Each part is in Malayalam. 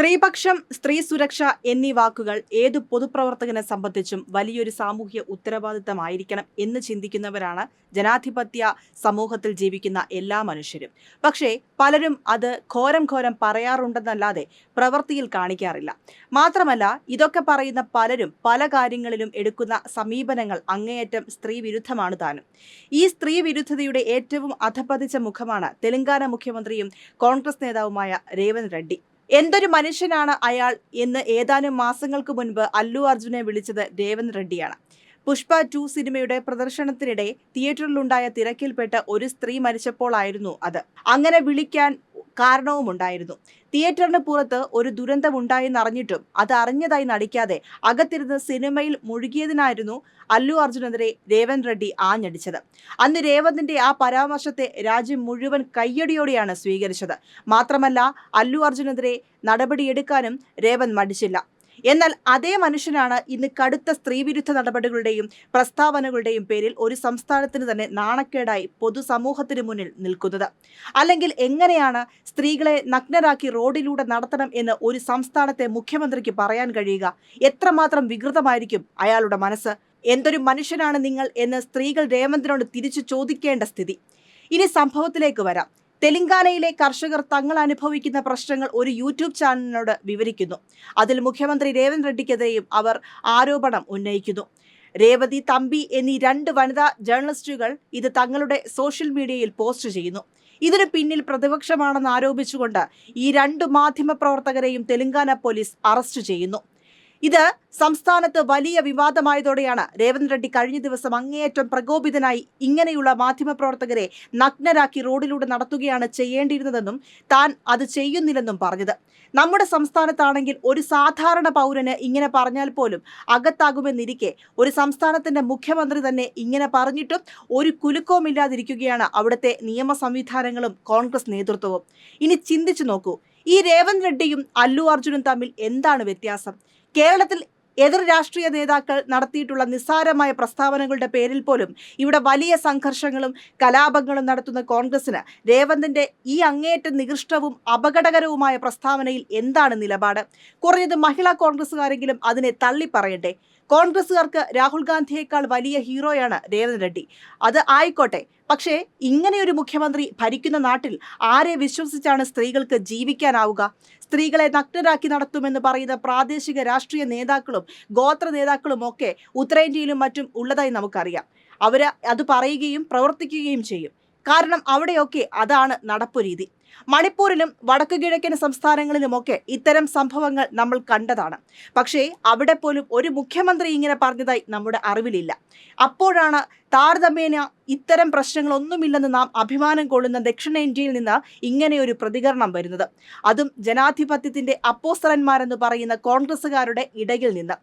സ്ത്രീപക്ഷം സ്ത്രീ സുരക്ഷ എന്നീ വാക്കുകൾ ഏത് പൊതുപ്രവർത്തകനെ സംബന്ധിച്ചും വലിയൊരു സാമൂഹ്യ ഉത്തരവാദിത്തമായിരിക്കണം എന്ന് ചിന്തിക്കുന്നവരാണ് ജനാധിപത്യ സമൂഹത്തിൽ ജീവിക്കുന്ന എല്ലാ മനുഷ്യരും. പക്ഷേ പലരും അത് ഘോരം ഘോരം പറയാറുണ്ടെന്നല്ലാതെ പ്രവൃത്തിയിൽ കാണിക്കാറില്ല. മാത്രമല്ല ഇതൊക്കെ പറയുന്ന പലരും പല കാര്യങ്ങളിലും എടുക്കുന്ന സമീപനങ്ങൾ അങ്ങേയറ്റം സ്ത്രീ വിരുദ്ധമാണ് താനും. ഈ സ്ത്രീ വിരുദ്ധതയുടെ ഏറ്റവും അധപതിച്ച മുഖമാണ് തെലങ്കാന മുഖ്യമന്ത്രിയും കോൺഗ്രസ് നേതാവുമായ രേവന്ത് റെഡ്ഡി. എന്തൊരു മനുഷ്യനാണ് അയാൾ എന്ന് ഏതാനും മാസങ്ങൾക്ക് മുൻപ് അല്ലു അർജുനെ വിളിച്ചത് രേവന്ത് റെഡ്ഡിയാണ്. പുഷ്പ ടു സിനിമയുടെ പ്രദർശനത്തിനിടെ തിയേറ്ററിലുണ്ടായ തിരക്കിൽപ്പെട്ട് ഒരു സ്ത്രീ മരിച്ചപ്പോഴായിരുന്നു അത്. അങ്ങനെ വിളിക്കാൻ കാരണവുമുണ്ടായിരുന്നു. തിയേറ്ററിന് പുറത്ത് ഒരു ദുരന്തമുണ്ടായെന്നറിഞ്ഞിട്ടും അത് അറിഞ്ഞതായി നടിക്കാതെ അകത്തിരുന്ന് സിനിമയിൽ മുഴുകിയതിനായിരുന്നു അല്ലു അർജുനെതിരെ രേവന്ത് റെഡ്ഡി ആഞ്ഞടിച്ചത്. അന്ന് രേവന്തിന്റെ ആ പരാമർശത്തെ രാജ്യം മുഴുവൻ കയ്യടിയോടെയാണ് സ്വീകരിച്ചത്. മാത്രമല്ല അല്ലു അർജുനെതിരെ നടപടിയെടുക്കാനും രേവന്ത് മടിച്ചില്ല. എന്നാൽ അതേ മനുഷ്യനാണ് ഇന്ന് കടുത്ത സ്ത്രീവിരുദ്ധ നടപടികളുടെയും പ്രസ്താവനകളുടെയും പേരിൽ ഒരു സംസ്ഥാനത്തിന് തന്നെ നാണക്കേടായി പൊതുസമൂഹത്തിന് മുന്നിൽ നിൽക്കുന്നത്. അല്ലെങ്കിൽ എങ്ങനെയാണ് സ്ത്രീകളെ നഗ്നരാക്കി റോഡിലൂടെ നടത്തണം എന്ന് ഒരു സംസ്ഥാനത്തെ മുഖ്യമന്ത്രിക്ക് പറയാൻ കഴിയുക? എത്രമാത്രം വികൃതമായിരിക്കും അയാളുടെ മനസ്സ്? എന്തൊരു മനുഷ്യനാണ് നിങ്ങൾ എന്ന് സ്ത്രീകൾ രേവന്തിനോട് തിരിച്ചു ചോദിക്കേണ്ട സ്ഥിതി. ഇനി സംഭവത്തിലേക്ക് വരാം. തെലങ്കാനയിലെ കർഷകർ തങ്ങൾ അനുഭവിക്കുന്ന പ്രശ്നങ്ങൾ ഒരു യൂട്യൂബ് ചാനലിനോട് വിവരിക്കുന്നു. അതിൽ മുഖ്യമന്ത്രി രേവന്ത് റെഡ്ഡിക്കെതിരെയും അവർ ആരോപണം ഉന്നയിക്കുന്നു. രേവതി തമ്പി എന്നീ രണ്ട് വനിതാ ജേർണലിസ്റ്റുകൾ ഇത് തങ്ങളുടെ സോഷ്യൽ മീഡിയയിൽ പോസ്റ്റ് ചെയ്യുന്നു. ഇതിനു പിന്നിൽ പ്രതിപക്ഷമാണെന്ന് ആരോപിച്ചുകൊണ്ട് ഈ രണ്ട് മാധ്യമ പ്രവർത്തകരെയും തെലങ്കാന പോലീസ് അറസ്റ്റ് ചെയ്യുന്നു. ഇത് സംസ്ഥാനത്ത് വലിയ വിവാദമായതോടെയാണ്. രേവന്ത് റെഡ്ഡി കഴിഞ്ഞ ദിവസം അങ്ങേയറ്റം പ്രകോപിതനായി ഇങ്ങനെയുള്ള മാധ്യമപ്രവർത്തകരെ നഗ്നരാക്കി റോഡിലൂടെ നടത്തുകയാണ് ചെയ്യേണ്ടിയിരുന്നതെന്നും താൻ അത് ചെയ്യുന്നില്ലെന്നും പറഞ്ഞത്. നമ്മുടെ സംസ്ഥാനത്താണെങ്കിൽ ഒരു സാധാരണ പൗരന് ഇങ്ങനെ പറഞ്ഞാൽ പോലും അകത്താകുമെന്നിരിക്കെ ഒരു സംസ്ഥാനത്തിന്റെ മുഖ്യമന്ത്രി തന്നെ ഇങ്ങനെ പറഞ്ഞിട്ടും ഒരു കുലുക്കവുമില്ലാതിരിക്കുകയാണ് അവിടുത്തെ നിയമ സംവിധാനങ്ങളും കോൺഗ്രസ് നേതൃത്വവും. ഇനി ചിന്തിച്ചു നോക്കൂ. ഈ രേവന്ത് റെഡ്ഡിയും അല്ലു അർജുനും തമ്മിൽ എന്താണ് വ്യത്യാസം? കേരളത്തിൽ എതിർ രാഷ്ട്രീയ നേതാക്കൾ നടത്തിയിട്ടുള്ള നിസ്സാരമായ പ്രസ്താവനകളുടെ പേരിൽ പോലും ഇവിടെ വലിയ സംഘർഷങ്ങളും കലാപങ്ങളും നടത്തുന്ന കോൺഗ്രസിന് രേവന്തിന്റെ ഈ അങ്ങേയറ്റം നികൃഷ്ടവും അപകടകരവുമായ പ്രസ്താവനയിൽ എന്താണ് നിലപാട്? കുറഞ്ഞത് മഹിളാ കോൺഗ്രസുകാരെങ്കിലും അതിനെ തള്ളിപ്പറയട്ടെ. കോൺഗ്രസുകാർക്ക് രാഹുൽ ഗാന്ധിയേക്കാൾ വലിയ ഹീറോയാണ് രേവന്ത് റെഡ്ഡി. അത് ആയിക്കോട്ടെ. പക്ഷേ ഇങ്ങനെയൊരു മുഖ്യമന്ത്രി ഭരിക്കുന്ന നാട്ടിൽ ആരെ വിശ്വസിച്ചാണ് സ്ത്രീകൾക്ക് ജീവിക്കാനാവുക? സ്ത്രീകളെ നഗ്നരാക്കി നടത്തുമെന്ന് പറയുന്ന പ്രാദേശിക രാഷ്ട്രീയ നേതാക്കളും ഗോത്ര നേതാക്കളും ഒക്കെ ഉത്തരേന്ത്യയിലും മറ്റും ഉള്ളതായി നമുക്കറിയാം. അവർ അത് പറയുകയും പ്രവർത്തിക്കുകയും ചെയ്യും. കാരണം അവിടെയൊക്കെ അതാണ് നടപ്പു രീതി. മണിപ്പൂരിലും വടക്കു കിഴക്കൻ സംസ്ഥാനങ്ങളിലുമൊക്കെ ഇത്തരം സംഭവങ്ങൾ നമ്മൾ കണ്ടതാണ്. പക്ഷേ അവിടെ പോലും ഒരു മുഖ്യമന്ത്രി ഇങ്ങനെ പറഞ്ഞതായി നമ്മുടെ അറിവിലില്ല. അപ്പോഴാണ് താരതമ്യേന ഇത്തരം പ്രശ്നങ്ങളൊന്നുമില്ലെന്ന് നാം അഭിമാനം കൊള്ളുന്ന ദക്ഷിണേന്ത്യയിൽ നിന്ന് ഇങ്ങനെയൊരു പ്രതികരണം വരുന്നത്. അതും ജനാധിപത്യത്തിന്റെ അപ്പോസ്തലന്മാരെന്ന് പറയുന്ന കോൺഗ്രസുകാരുടെ ഇടയിൽ നിന്ന്.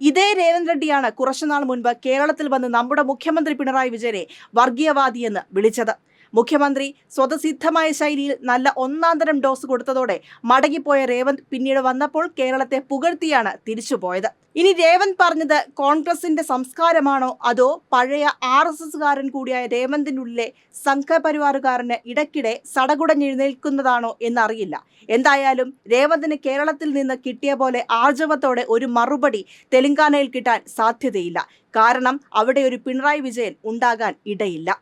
ഇതേ രേവന്ത് റെഡ്ഡിയാണ് കുറച്ചുനാൾ മുൻപ് കേരളത്തിൽ വന്ന് നമ്മുടെ മുഖ്യമന്ത്രി പിണറായി വിജയനെ വർഗീയവാദിയെന്ന് വിളിച്ചത്. മുഖ്യമന്ത്രി സ്വതസിദ്ധമായ ശൈലിയിൽ നല്ല ഒന്നാന്തരം ഡോസ് കൊടുത്തതോടെ മടങ്ങിപ്പോയ രേവന്ത് പിന്നീട് വന്നപ്പോൾ കേരളത്തെ പുകഴ്ത്തിയാണ് തിരിച്ചുപോയത്. ഇനി രേവന്ത് പറഞ്ഞത് കോൺഗ്രസിന്റെ സംസ്കാരമാണോ അതോ പഴയ ആർ എസ് എസുകാരൻ കൂടിയായ രേവന്തിനുള്ളിലെ സംഘപരിവാറുകാരന് ഇടയ്ക്കിടെ സടകുടഞ്ഞെഴുന്നേൽക്കുന്നതാണോ എന്നറിയില്ല. എന്തായാലും രേവന്തിന് കേരളത്തിൽ നിന്ന് കിട്ടിയ പോലെ ആർജവത്തോടെ ഒരു മറുപടി തെലങ്കാനയിൽ കിട്ടാൻ സാധ്യതയില്ല. കാരണം അവിടെ ഒരു പിണറായി വിജയൻ ഉണ്ടാകാൻ ഇടയില്ല.